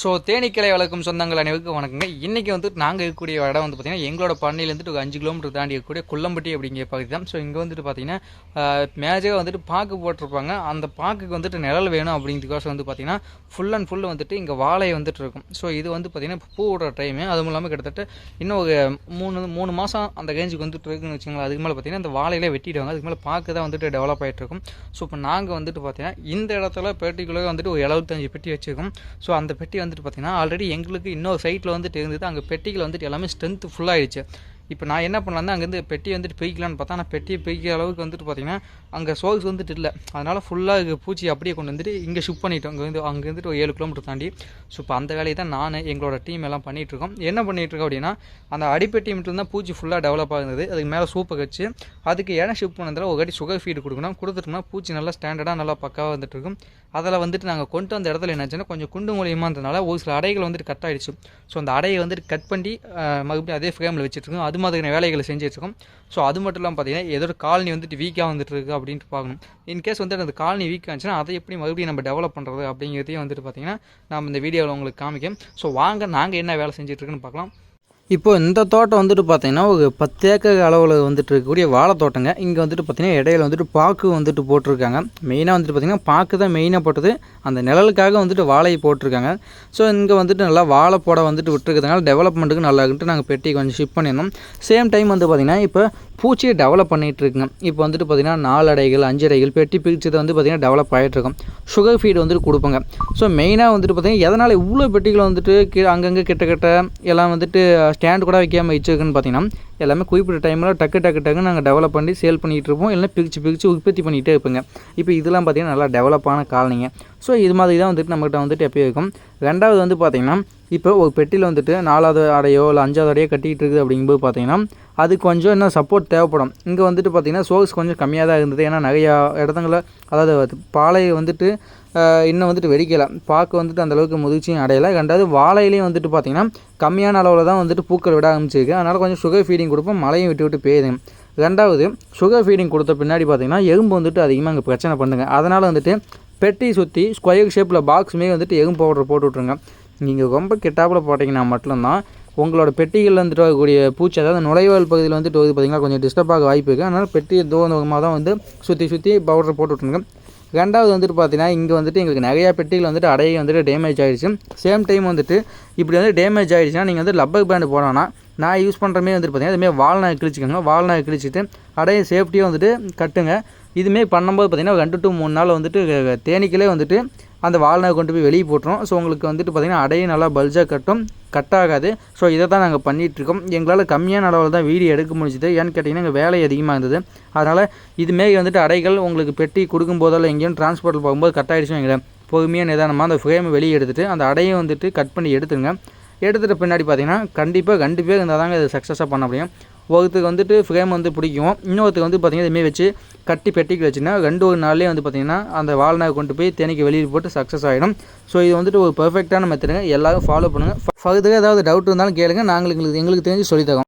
So தேனீக்கிளை வளர்க்கும் சொந்தங்கள் அனைவருக்கும் வணக்கங்க. இன்றைக்கி வந்து நாங்கள் இருக்கக்கூடிய இடம் வந்து பார்த்திங்கன்னா எங்களோட பண்ணையிலேருந்து ஒரு அஞ்சு கிலோமீட்டர் தாண்டி இருக்கக்கூடிய குள்ளம்பட்டி அப்படிங்கிற பகுதி தான். ஸோ இங்கே வந்துட்டு பார்த்திங்கன்னா மேஜாக வந்துட்டு பாக்கு போட்டிருப்பாங்க. அந்த பாக்குக்கு வந்துட்டு நிழல் வேணும் அப்படிங்கிறதுக்கோசம் வந்து பார்த்திங்கன்னா ஃபுல் அண்ட் ஃபுல் வந்துட்டு இங்கே வாழை வந்துட்டு இருக்கும். ஸோ இது வந்து பார்த்திங்கன்னா பூ விடுற டைமு அதுவும் இல்லாமல் கிட்டத்தட்ட இன்னும் ஒரு மூணு மூணு மாதம் அந்த ரேஞ்சுக்கு வந்துட்டு இருக்குன்னு வச்சுக்கோங்களேன். அதுக்கு மேலே பார்த்திங்கன்னா அந்த வாழையிலே வெட்டிடுவாங்க. அதுக்கு மேலே பாக்கு தான் வந்துட்டு டெவலப் ஆகிட்டு இருக்கும். ஸோ இப்போ நாங்கள் வந்துட்டு பார்த்திங்கன்னா இந்த இடத்துல பெட்டிக்குள்ளே வந்துட்டு ஒரு எழுபத்தஞ்சு பெட்டி வச்சுருக்கோம். ஸோ அந்த பெட்டி வந்துட்டு பார்த்திங்கன்னா ஆல்ரெடி எங்களுக்கு இன்னொரு சைட்டில் வந்துட்டு இருந்தது. அங்கே பெட்டிகள் வந்துட்டு எல்லாமே ஸ்ட்ரென்த் ஃபுல்லாகிடுச்சு இப்போ நான் என்ன பண்ணலாம்னா அங்கேருந்து பெட்டி வந்துட்டு பிரிக்கலான்னு பார்த்தா நான் பெட்டியை பிரிக்கிற அளவுக்கு வந்துட்டு பார்த்தீங்கன்னா அங்கே சோர்ஸ் வந்துட்டு இல்லை. அதனால் ஃபுல்லாக பூச்சி அப்படியே கொண்டு வந்துட்டு இங்கே ஷிஃப்ட் பண்ணிட்டோம். அங்கே வந்து அங்கே வந்துட்டு ஒரு ஏழு கிலோமீட்டர் தாண்டி. ஸோ இப்போ அந்த வேலையை தான் நான் எங்களோட டீம் எல்லாம் பண்ணிகிட்ருக்கோம் என்ன பண்ணிகிட்ருக்கோம் அப்படின்னா அந்த அடிப்பெட்டி மட்டும் தான் பூச்சி ஃபுல்லாக டெவலப் ஆகுது. அதுக்கு மேலே சூப்பை வச்சு அதுக்கு இடம் ஷிஃப்ட் பண்ணதில் ஒரு வாட்டி சுகர் ஃபீடு கொடுக்கணும். கொடுத்துட்டோம்னா பூச்சி நல்லா ஸ்டாண்டர்டாக நல்லா பக்காவாக வந்துட்டு இருக்கும். அதில் வந்துட்டு நாங்கள் கொண்டு வந்த இடத்துல என்னாச்சுன்னா கொஞ்சம் குண்டு மூலியமாக இருந்ததுனால ஒரு சில அடைகள் வந்துட்டு கட் ஆகிடுச்சு ஸோ அந்த அடையை வந்துட்டு கட் பண்ணி மறுபடியும் அதே ஃப்ரேமில் வச்சுட்ருக்கோம் அது மாதிரியான வேலைகளை செஞ்சுட்ருக்கோம். ஸோ அது மட்டும் இல்லாமல் பார்த்தீங்கன்னா ஏதோ காலனி வந்துட்டு வீக்காக வந்துட்டு இருக்கு அப்படின்ட்டு பார்க்கணும். இன்கேஸ் வந்துட்டு அந்த காலனி வீக் ஆச்சுன்னா அதை எப்படி மறுபடியும் நம்ம டெவலப் பண்ணுறது அப்படிங்கிறதையும் வந்துட்டு பார்த்தீங்கன்னா நம்ம இந்த வீடியோவில் உங்களுக்கு காமிக்கும் ஸோ வாங்க நாங்கள் என்ன வேலை செஞ்சுட்ருக்குன்னு பார்க்கலாம். இப்போ இந்த தோட்டம் வந்துட்டு பார்த்தீங்கன்னா ஒரு பத்து ஏக்கர் அளவில் வந்துட்டு இருக்கக்கூடிய வாழை தோட்டங்க இங்கே வந்துட்டு பார்த்தீங்கன்னா இடையில வந்துட்டு பாக்கு வந்துட்டு போட்டிருக்காங்க. மெயினாக வந்துட்டு பார்த்தீங்கன்னா பாக்கு தான் மெயினாக போட்டது. அந்த நிழலுக்காக வந்துட்டு வாழையை போட்டிருக்காங்க. ஸோ இங்கே வந்துட்டு நல்லா வாழை போட வந்துட்டு விட்டுருக்கிறதுனால டெவலப்மெண்ட்டுக்கு நல்லா இருக்குன்ட்டு நாங்கள் பெட்டி கொஞ்சம் ஷிஃப்ட் பண்ணியிருந்தோம். சேம் டைம் வந்து பார்த்திங்கன்னா இப்போ பூச்சியை டெவலப் பண்ணிகிட்டு இருக்குங்க. இப்போ வந்துட்டு பார்த்திங்கன்னா நாலு அடைகள் அஞ்சு அடைகள் பெட்டி பிரிச்சதை வந்து பார்த்திங்கன்னா டெவலப் ஆகிட்டுருக்கோம் சுகர் ஃபீடு வந்துட்டு கொடுப்போங்க. ஸோ மெயினாக வந்துட்டு பார்த்திங்கன்னா எதனால் இவ்வளோ பெட்டிகளை வந்துட்டு கீழே அங்கங்கே கிட்ட கிட்ட எல்லாம் வந்துட்டு ஸ்டாண்ட் கூட வைக்காமல் வச்சிருக்குன்னு பார்த்தீங்கன்னா எல்லாமே குறிப்பிட்ட டைமில் டக்கு டக்கு டக்குன்னு நாங்கள் டெவலப் பண்ணி சேல் பண்ணிகிட்டு இருப்போம். இல்லைன்னா பிரித்து பிரித்து உற்பத்தி பண்ணிகிட்டே இருப்போங்க. இப்போ இதெல்லாம் பார்த்திங்கன்னா நல்லா டெவலப்பான காலனிங்க. ஸோ இது மாதிரி தான் வந்துட்டு நம்மகிட்ட வந்துட்டு எப்பயும் இருக்கும். ரெண்டாவது வந்து பார்த்திங்கன்னா இப்போ ஒரு பெட்டியில் வந்துட்டு நாலாவது அடையோ இல்லை அஞ்சாவது அடையோ கட்டிகிட்டு இருக்குது அப்படிங்கும்போது பார்த்திங்கன்னா அது கொஞ்சம் இன்னும் சப்போர்ட் தேவைப்படும். இங்கே வந்துட்டு பார்த்திங்கன்னா சோர்ஸ் கொஞ்சம் கம்மியாக தான் இருந்தது. ஏன்னா நிறையா இடத்துங்களில் அதாவது பாலை வந்துட்டு இன்னும் வந்துட்டு வெடிக்கலை. பாக்கு வந்துட்டு அந்தளவுக்கு முதிர்ச்சியும் அடையலை. ரெண்டாவது வாழையிலையும் வந்துட்டு பார்த்திங்கன்னா கம்மியான அளவில் தான் வந்துட்டு பூக்கள் விட ஆரம்பிச்சிருக்கு. அதனால் கொஞ்சம் சுகர் ஃபீடிங் கொடுப்போம். மழையும் விட்டு விட்டு பெய்யுதுங்க ரெண்டாவது சுகர் ஃபீடிங் கொடுத்த பின்னாடி பார்த்திங்கன்னா எறும்பு வந்துட்டு அதிகமாக இங்கே பிரச்சனை பண்ணுங்க அதனால் வந்துட்டு பெட்டி சுற்றி ஸ்கொயர் ஷேப்பில் பாக்ஸுமே வந்துட்டு எறும்பு பவுடர் போட்டு விட்ருங்க நீங்கள் ரொம்ப கிட்டாப்பில் போட்டிங்கன்னா மட்டும்தான் உங்களோட பெட்டிகளில் வந்துட்டு வரக்கூடிய பூச்சி அதாவது நுழைவால் பகுதியில் வந்துட்டு வருது பார்த்திங்கன்னா கொஞ்சம் டிஸ்டர்ப் ஆக வாய்ப்பு இருக்குது அதனால் பெட்டியை தூரமாக தான் வந்து சுற்றி சுற்றி பவுடர் போட்டு விட்ருங்க ரெண்டாவது வந்துட்டு பார்த்தீங்கன்னா இங்கே வந்துட்டு எங்களுக்கு நிறையா பெட்டிகள் வந்துட்டு அடையை வந்துட்டு டேமேஜ் ஆகிடுச்சு சேம் டைம் வந்துட்டு இப்படி வந்து டேமேஜ் ஆகிடுச்சுன்னா நீங்கள் வந்து லப்பர் பேண்டு போனோன்னா நான் யூஸ் பண்ணுறமே வந்துட்டு பார்த்தீங்கன்னா இதுமாரி வால்நாய் கிழிச்சிக்கோங்க. வால்நாய் கிழிச்சிட்டு அடையை சேஃப்டியாக வந்துட்டு கட்டுங்க. இதுமாரி பண்ணும்போது பார்த்தீங்கன்னா ரெண்டு டு மூணு நாள் வந்துட்டு தேனீக்களே வந்துட்டு அந்த வால்நாய் கொண்டு போய் வெளியே போட்டுரும். ஸோ உங்களுக்கு வந்துட்டு பார்த்திங்கன்னா அடையும் நல்லா பல்ஜாக கட்டும். கட் ஆகாது. ஸோ இதை தான் நாங்கள் பண்ணிகிட்ருக்கோம் எங்களால் கம்மியான அளவில் தான் வீடியோ எடுக்க முடிஞ்சுது. ஏன்னு கேட்டிங்கன்னா எங்கள் வேலை அதிகமாக இருந்தது. அதனால் இதுமாரி வந்துட்டு அடைகள் உங்களுக்கு பெட்டி கொடுக்கும்போதால் எங்கேயும் டிரான்ஸ்போர்ட்டில் போகும்போது கட் ஆகிடுச்சுன்னு எங்களை பொறுமையாக நிதானமாக அந்த ஃப்ரேமை வெளியே எடுத்துட்டு அந்த அடையை வந்துட்டு கட் பண்ணி எடுத்துருங்க. எடுத்துகிட்ட பின்னாடி பார்த்தீங்கன்னா கண்டிப்பாக கண்டிப்பாக இருந்தால் தாங்க இது சக்ஸஸாக பண்ண முடியும். ஒருத்தருக்கு வந்துட்டு ஃப்ரேம் வந்து பிடிக்கும். இன்னொருத்தருக்கு வந்து பார்த்திங்கன்னா இதுமாரி வச்சு கட்டி பெட்டிக்கு வச்சுன்னா ரெண்டு ஒரு நாள்லேயே வந்து பார்த்திங்கன்னா அந்த வாழ்நாள் கொண்டு போய் தேனிக்கு வெளியில் போட்டு சக்ஸஸ் ஆகிடும் ஸோ இது வந்துட்டு ஒரு பெர்ஃபெக்டான மெத்தடுங்க எல்லோரும் ஃபாலோ பண்ணுங்கள் ஃபர்தராக ஏதாவது டவுட் இருந்தாலும் கேளுங்க. நாங்கள் எங்களுக்கு எங்களுக்கு தெரிஞ்சு சொல்லித்தரோம்